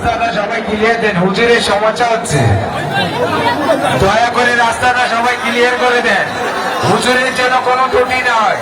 রাস্তাটা সবাই ক্লিয়ার দেন, হুজুরের সমস্যা হচ্ছে। দয়া করে রাস্তাটা সবাই ক্লিয়ার করে দেন। হুজুরের জন্য কোনো ত্রুটি নয়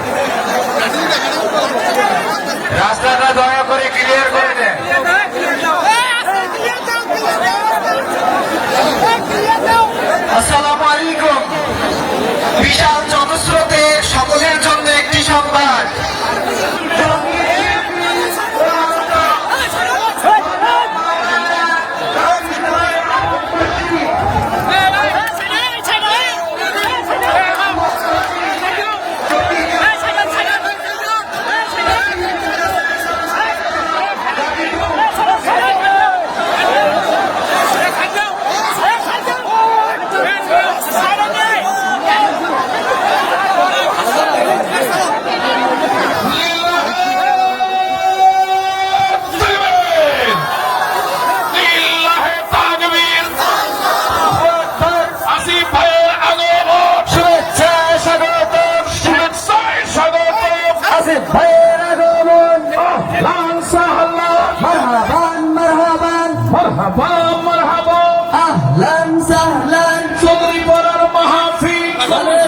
মারহাবা মারহাবা। আহলান সাহলান। চৌধুরী পরার মাহফিল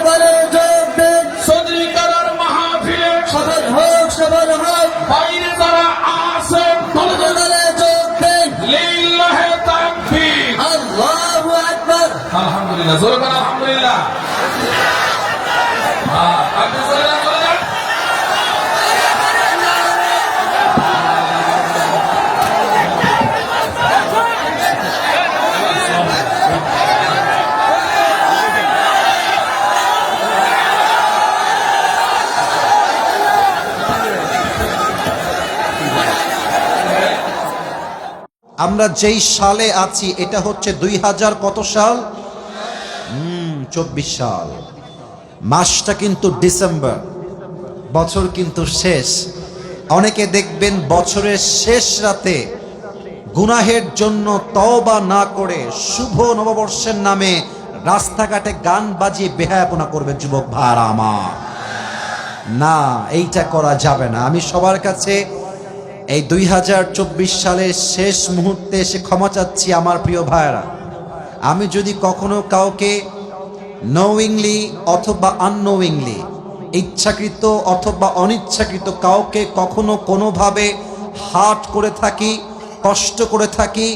বলে যোগ দেন চৌধুরী করার মাহফিলে সবল হোক সবল হোক। বাইরে যোগ লিল্লাহে তাকবীর। আল্লাহু আকবার। আলহামদুলিল্লাহ জোরে বলেন আলহামদুলিল্লাহ। আপনি আমরা যেই সালে আছি, এটা হচ্ছে দুই হাজার কত সাল? হুম, চব্বিশ সাল। মাসটা কিন্তু ডিসেম্বর, বছর কিন্তু শেষ। অনেকে দেখবেন বছরের শেষ রাতে গুনাহের জন্য তওবা না করে শুভ নববর্ষের নামে রাস্তাঘাটে গান বাজিয়ে বেহায়াপনা করবে যুবক ভাড়া আমার। না, এইটা করা যাবে না। আমি সবার কাছে এই দুই হাজার চব্বিশ সালের শেষ মুহূর্তে এসে ক্ষমা চাচ্ছি আমার প্রিয় ভাইয়েরা। আমি যদি কখনো কাউকে নোয়িংলি অথবা আননোয়িংলি ইচ্ছাকৃত অথবা অনিচ্ছাকৃত কাউকে কখনো কোনোভাবে হার্ট করে থাকি, কষ্ট করে থাকি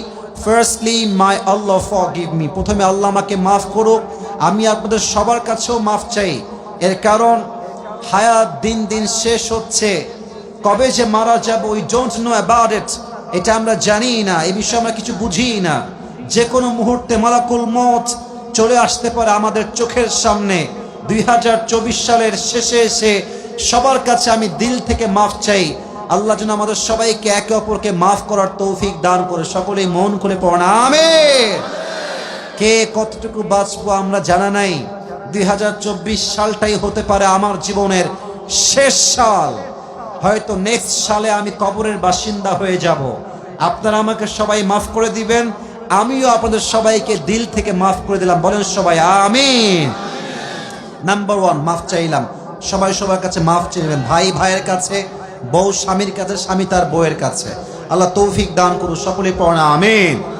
firstly my Allah for give me প্রথমে আল্লাহ আমাকে মাফ করুক, আমি আপনাদের সবার কাছেও মাফ চাই। এর কারণ, হায়াত দিন দিন শেষ হচ্ছে। কবে যে মারা যাব we don't know about it এটা আমরা জানি না এ বিষয়ে আমরা কিছু বুঝি না। যে কোনো মুহূর্তে মালাকুল মত চলে আসতে পারে আমাদের চোখের সামনে। দুই হাজার চব্বিশ সালের শেষে এসে সবার কাছে আমি দিল থেকে মাফ চাই। আল্লাহ যেন আমাদের সবাইকে একে অপরকে মাফ করার তৌফিক দান করে, সকলেই মন খুলে পড়া আমের কে কতটুকু বাঁচবো আমরা জানা নাই। দুই হাজার চব্বিশ সালটাই হতে পারে আমার জীবনের শেষ সাল। হয়তো নেক্সট সালে আমি কবরের বাসিন্দা হয়ে যাব। আপনারা আমাকে সবাই মাফ করে দিবেন। আমিও আপনাদের সবাইকে দিল থেকে মাফ করে দিলাম। বলেন সবাই, আমিন। নাম্বার ওয়ান মাফ চাইলাম। সবাই সবার কাছে মাফ চাইবেন ভাই, ভাইয়ের কাছে, বউ, স্বামীর কাছে, স্বামী তার বউয়ের কাছে। আল্লাহ তৌফিক দান করুন সকলে পড়া আমিন।